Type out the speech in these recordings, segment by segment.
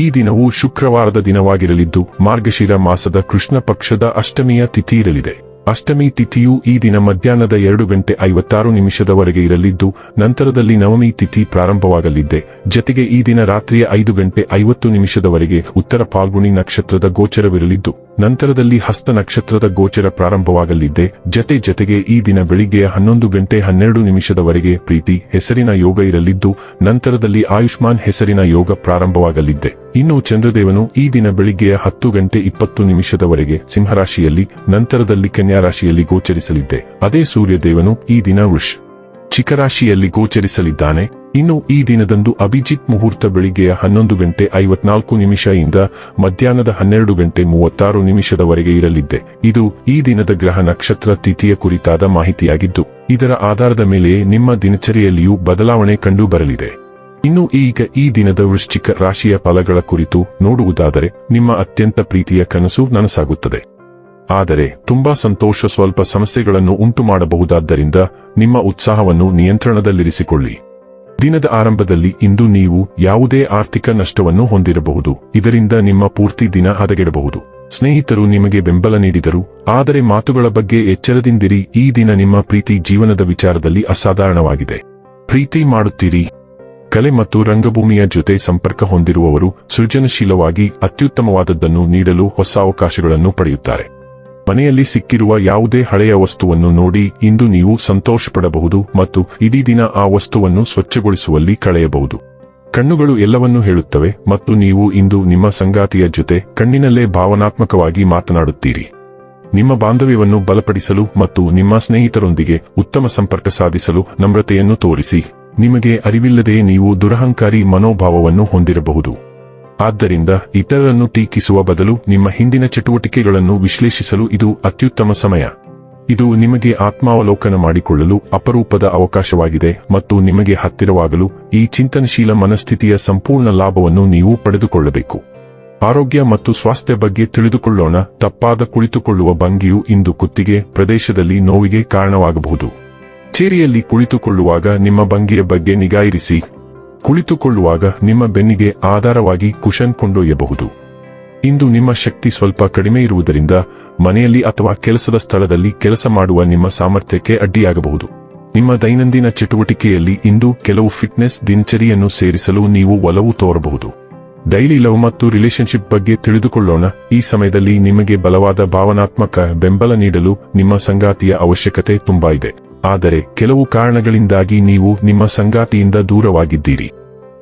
ಈ ದಿನವು ಶುಕ್ರವಾರದ ದಿನವಾಗಿರಲಿದ್ದು ಮಾರ್ಗಶಿರ ಮಾಸದ ಕೃಷ್ಣ ಪಕ್ಷದ ಅಷ್ಟಮಿಯ ತಿಥಿ ಇರಲಿದೆ. ಅಷ್ಟಮಿ ತಿಥಿಯು ಈ ದಿನ ಮಧ್ಯಾಹ್ನದ ಎರಡು ಗಂಟೆ ಐವತ್ತಾರು ನಿಮಿಷದವರೆಗೆ ಇರಲಿದ್ದು ನಂತರದಲ್ಲಿ ನವಮಿ ತಿಥಿ ಪ್ರಾರಂಭವಾಗಲಿದ್ದೆ ಜತೆಗೆ ಈ ದಿನ ರಾತ್ರಿಯ ಐದು ಗಂಟೆ ಐವತ್ತು ನಿಮಿಷದವರೆಗೆ ಉತ್ತರ ಪಾಲ್ಗುಣಿ ನಕ್ಷತ್ರದ ಗೋಚರವಿರಲಿದ್ದು ನಂತರದಲ್ಲಿ ಹಸ್ತ ನಕ್ಷತ್ರದ ಗೋಚರ ಪ್ರಾರಂಭವಾಗಲಿದ್ದೆ ಜತೆ ಜತೆಗೆ ಈ ದಿನ ಬೆಳಿಗ್ಗೆಯ ಹನ್ನೊಂದು ಗಂಟೆ ಹನ್ನೆರಡು ನಿಮಿಷದವರೆಗೆ ಪ್ರೀತಿ, ಹೆಸರಿನ ಯೋಗ ಇರಲಿದ್ದು, ನಂತರದಲ್ಲಿ ಆಯುಷ್ಮಾನ್ ಹೆಸರಿನ ಯೋಗ ಪ್ರಾರಂಭವಾಗಲಿದ್ದೆ ಇನ್ನು ಚಂದ್ರದೇವನು ಈ ದಿನ ಬೆಳಿಗ್ಗೆಯ ಹತ್ತು ಗಂಟೆ ಇಪ್ಪತ್ತು ನಿಮಿಷದವರೆಗೆ ಸಿಂಹರಾಶಿಯಲ್ಲಿ, ನಂತರದಲ್ಲಿ ಕನ್ಯಾ ರಾಶಿಯಲ್ಲಿ ಗೋಚರಿಸಲಿದ್ದೆ ಅದೇ ಸೂರ್ಯದೇವನು ಈ ದಿನ ವೃಷ್ ಚಿಕರಾಶಿಯಲ್ಲಿ ಗೋಚರಿಸಲಿದ್ದಾನೆ. ಇನ್ನು ಈ ದಿನದಂದು ಅಭಿಜಿತ್ ಮುಹೂರ್ತ ಬೆಳಿಗ್ಗೆಯ ಹನ್ನೊಂದು ಗಂಟೆ ಐವತ್ನಾಲ್ಕು ಇಂದ ಮಧ್ಯಾಹ್ನದ ಹನ್ನೆರಡು ಗಂಟೆ ಮೂವತ್ತಾರು ನಿಮಿಷದವರೆಗೆ ಇರಲಿದ್ದೆ. ಇದು ಈ ದಿನದ ಗ್ರಹ ನಕ್ಷತ್ರ ತಿಥಿಯ ಕುರಿತಾದ ಮಾಹಿತಿಯಾಗಿದ್ದು, ಇದರ ಆಧಾರದ ಮೇಲೆ ನಿಮ್ಮ ದಿನಚರಿಯಲ್ಲಿಯೂ ಬದಲಾವಣೆ ಕಂಡು ಬರಲಿದೆ ಇನ್ನು ಈಗ ಈ ದಿನದ ವೃಶ್ಚಿಕ ರಾಶಿಯ ಫಲಗಳ ಕುರಿತು ನೋಡುವುದಾದರೆ, ನಿಮ್ಮ ಅತ್ಯಂತ ಪ್ರೀತಿಯ ಕನಸು ನನಸಾಗುತ್ತದೆ. ಆದರೆ, ತುಂಬಾ ಸಂತೋಷ ಸ್ವಲ್ಪ ಸಮಸ್ಯೆಗಳನ್ನು ಉಂಟು ಮಾಡಬಹುದಾದ್ದರಿಂದ ನಿಮ್ಮ ಉತ್ಸಾಹವನ್ನು ನಿಯಂತ್ರಣದಲ್ಲಿರಿಸಿಕೊಳ್ಳಿ. ದಿನದ ಆರಂಭದಲ್ಲಿ ಇಂದು ನೀವು ಯಾವುದೇ ಆರ್ಥಿಕ ನಷ್ಟವನ್ನು ಹೊಂದಿರಬಹುದು. ಇದರಿಂದ ನಿಮ್ಮ ಪೂರ್ತಿ ದಿನ ಹದಗೆಡಬಹುದು. ಸ್ನೇಹಿತರು ನಿಮಗೆ ಬೆಂಬಲ ನೀಡಿದರು. ಆದರೆ ಮಾತುಗಳ ಬಗ್ಗೆ ಎಚ್ಚರದಿಂದಿರಿ. ಈ ದಿನ ನಿಮ್ಮ ಪ್ರೀತಿ ಜೀವನದ ವಿಚಾರದಲ್ಲಿ ಅಸಾಧಾರಣವಾಗಿದೆ. ಪ್ರೀತಿ ಮಾಡುತ್ತೀರಿ. ಕಲೆ ಮತ್ತು ರಂಗಭೂಮಿಯ ಜೊತೆ ಸಂಪರ್ಕ ಹೊಂದಿರುವವರು ಸೃಜನಶೀಲವಾಗಿ ಅತ್ಯುತ್ತಮವಾದದ್ದನ್ನು ನೀಡಲು ಹೊಸ ಅವಕಾಶಗಳನ್ನು ಪಡೆಯುತ್ತಾರೆ. ಮನೆಯಲ್ಲಿ ಸಿಕ್ಕಿರುವ ಯಾವುದೇ ಹಳೆಯ ವಸ್ತುವನ್ನು ನೋಡಿ ಇಂದು ನೀವು ಸಂತೋಷಪಡಬಹುದು ಮತ್ತು ಇಡೀ ದಿನ ಆ ವಸ್ತುವನ್ನು ಸ್ವಚ್ಛಗೊಳಿಸುವಲ್ಲಿ ಕಳೆಯಬಹುದು. ಕಣ್ಣುಗಳು ಎಲ್ಲವನ್ನೂ ಹೇಳುತ್ತವೆ ಮತ್ತು ನೀವು ಇಂದು ನಿಮ್ಮ ಸಂಗಾತಿಯ ಜೊತೆ ಕಣ್ಣಿನಲ್ಲೇ ಭಾವನಾತ್ಮಕವಾಗಿ ಮಾತನಾಡುತ್ತೀರಿ. ನಿಮ್ಮ ಬಾಂಧವ್ಯವನ್ನು ಬಲಪಡಿಸಲು ಮತ್ತು ನಿಮ್ಮ ಸ್ನೇಹಿತರೊಂದಿಗೆ ಉತ್ತಮ ಸಂಪರ್ಕ ಸಾಧಿಸಲು ನಮ್ರತೆಯನ್ನು ತೋರಿಸಿ. ನಿಮಗೆ ಅರಿವಿಲ್ಲದೆ ನೀವು ದುರಹಂಕಾರಿ ಮನೋಭಾವವನ್ನು ಹೊಂದಿರಬಹುದು. ಆದ್ದರಿಂದ ಇತರರನ್ನು ಟೀಕಿಸುವ ಬದಲು ನಿಮ್ಮ ಹಿಂದಿನ ಚಟುವಟಿಕೆಗಳನ್ನು ವಿಶ್ಲೇಷಿಸಲು ಇದು ಅತ್ಯುತ್ತಮ ಸಮಯ. ಇದು ನಿಮಗೆ ಆತ್ಮಾವಲೋಕನ ಮಾಡಿಕೊಳ್ಳಲು ಅಪರೂಪದ ಅವಕಾಶವಾಗಿದೆ ಮತ್ತು ನಿಮಗೆ ಹತ್ತಿರವಾಗಲು ಈ ಚಿಂತನಶೀಲ ಮನಸ್ಥಿತಿಯ ಸಂಪೂರ್ಣ ಲಾಭವನ್ನು ನೀವು ಪಡೆದುಕೊಳ್ಳಬೇಕು. ಆರೋಗ್ಯ ಮತ್ತು ಸ್ವಾಸ್ಥ್ಯ ಬಗ್ಗೆ ತಿಳಿದುಕೊಳ್ಳೋಣ, ತಪ್ಪಾದ ಕುಳಿತುಕೊಳ್ಳುವ ಭಂಗಿಯು ಇಂದು ಕುತ್ತಿಗೆ, ಪ್ರದೇಶದಲ್ಲಿ ನೋವಿಗೆ ಕಾರಣವಾಗಬಹುದು. ಚೇರಿಯಲ್ಲಿ ಕುಳಿತುಕೊಳ್ಳುವಾಗ ನಿಮ್ಮ ಭಂಗಿಯ ಬಗ್ಗೆ ನಿಗಾಯಿರಿಸಿ ಕುಳಿತುಕೊಳ್ಳುವಾಗ ನಿಮ್ಮ ಬೆನ್ನಿಗೆ ಆಧಾರವಾಗಿ ಕುಶನ್ ಕೊಂಡೊಯ್ಯಬಹುದು. ಇಂದು ನಿಮ್ಮ ಶಕ್ತಿ ಸ್ವಲ್ಪ ಕಡಿಮೆ ಇರುವುದರಿಂದ ಮನೆಯಲ್ಲಿ ಅಥವಾ ಕೆಲಸದ ಸ್ಥಳದಲ್ಲಿ ಕೆಲಸ ಮಾಡುವ ನಿಮ್ಮ ಸಾಮರ್ಥ್ಯಕ್ಕೆ ಅಡ್ಡಿಯಾಗಬಹುದು. ನಿಮ್ಮ ದೈನಂದಿನ ಚಟುವಟಿಕೆಯಲ್ಲಿ ಇಂದು ಕೆಲವು ಫಿಟ್ನೆಸ್ ದಿನಚರಿಯನ್ನು ಸೇರಿಸಲು ನೀವು ಒಲವು ತೋರಬಹುದು. ಡೈಲಿ ಲವ್ ಮತ್ತು ರಿಲೇಶನ್ಶಿಪ್ ಬಗ್ಗೆ ತಿಳಿದುಕೊಳ್ಳೋಣ. ಈ ಸಮಯದಲ್ಲಿ ನಿಮಗೆ ಬಲವಾದ ಭಾವನಾತ್ಮಕ ಬೆಂಬಲ ನೀಡಲು ನಿಮ್ಮ ಸಂಗಾತಿಯ ಅವಶ್ಯಕತೆ ತುಂಬಾ ಇದೆ. ಆದರೆ ಕೆಲವು ಕಾರಣಗಳಿಂದಾಗಿ ನೀವು ನಿಮ್ಮ ಸಂಗಾತಿಯಿಂದ ದೂರವಾಗಿದ್ದೀರಿ.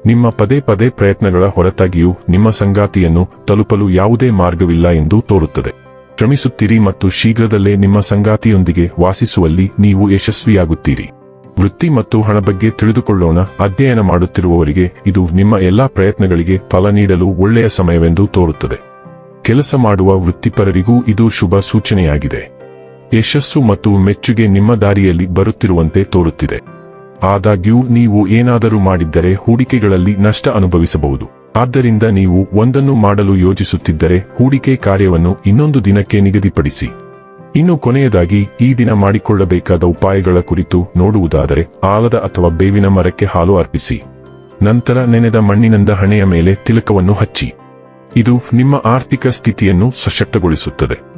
ನಿಮ್ಮ ಪದೇ ಪದೇ ಪ್ರಯತ್ನಗಳ ಹೊರತಾಗಿಯೂ ನಿಮ್ಮ ಸಂಗಾತಿಯನ್ನು ತಲುಪಲು ಯಾವುದೇ ಮಾರ್ಗವಿಲ್ಲ ಎಂದು ತೋರುತ್ತದೆ. ಶ್ರಮಿಸುತ್ತೀರಿ ಮತ್ತು ಶೀಘ್ರದಲ್ಲೇ ನಿಮ್ಮ ಸಂಗಾತಿಯೊಂದಿಗೆ ವಾಸಿಸುವಲ್ಲಿ ನೀವು ಯಶಸ್ವಿಯಾಗುತ್ತೀರಿ. ವೃತ್ತಿ ಮತ್ತು ಹಣ ಬಗ್ಗೆ ತಿಳಿದುಕೊಳ್ಳೋಣ. ಅಧ್ಯಯನ ಮಾಡುತ್ತಿರುವವರಿಗೆ ಇದು ನಿಮ್ಮ ಎಲ್ಲಾ ಪ್ರಯತ್ನಗಳಿಗೆ ಫಲ ನೀಡಲು ಒಳ್ಳೆಯ ಸಮಯವೆಂದು ತೋರುತ್ತದೆ. ಕೆಲಸ ಮಾಡುವ ವೃತ್ತಿಪರರಿಗೂ ಇದು ಶುಭ ಸೂಚನೆಯಾಗಿದೆ. ಯಶಸ್ಸು ಮತ್ತು ಮೆಚ್ಚುಗೆ ನಿಮ್ಮ ದಾರಿಯಲ್ಲಿ ಬರುತ್ತಿರುವಂತೆ ತೋರುತ್ತಿದೆ. ಆದಾಗ್ಯೂ, ನೀವು ಏನಾದರೂ ಮಾಡಿದ್ದರೆ ಹೂಡಿಕೆಗಳಲ್ಲಿ ನಷ್ಟ ಅನುಭವಿಸಬಹುದು. ಆದ್ದರಿಂದ ನೀವು ಒಂದನ್ನು ಮಾಡಲು ಯೋಜಿಸುತ್ತಿದ್ದರೆ ಹೂಡಿಕೆ ಕಾರ್ಯವನ್ನು ಇನ್ನೊಂದು ದಿನಕ್ಕೆ ನಿಗದಿಪಡಿಸಿ. ಇನ್ನು ಕೊನೆಯದಾಗಿ, ಈ ದಿನ ಮಾಡಿಕೊಳ್ಳಬೇಕಾದ ಉಪಾಯಗಳ ಕುರಿತು ನೋಡುವುದಾದರೆ ಆಲದ ಅಥವಾ ಬೇವಿನ ಮರಕ್ಕೆ ಹಾಲು ಅರ್ಪಿಸಿ. ನಂತರ ನೆನೆದ ಮಣ್ಣಿನಿಂದ ಹಣೆಯ ಮೇಲೆ ತಿಲಕವನ್ನು ಹಚ್ಚಿ. ಇದು ನಿಮ್ಮ ಆರ್ಥಿಕ ಸ್ಥಿತಿಯನ್ನು ಸಶಕ್ತಗೊಳಿಸುತ್ತದೆ.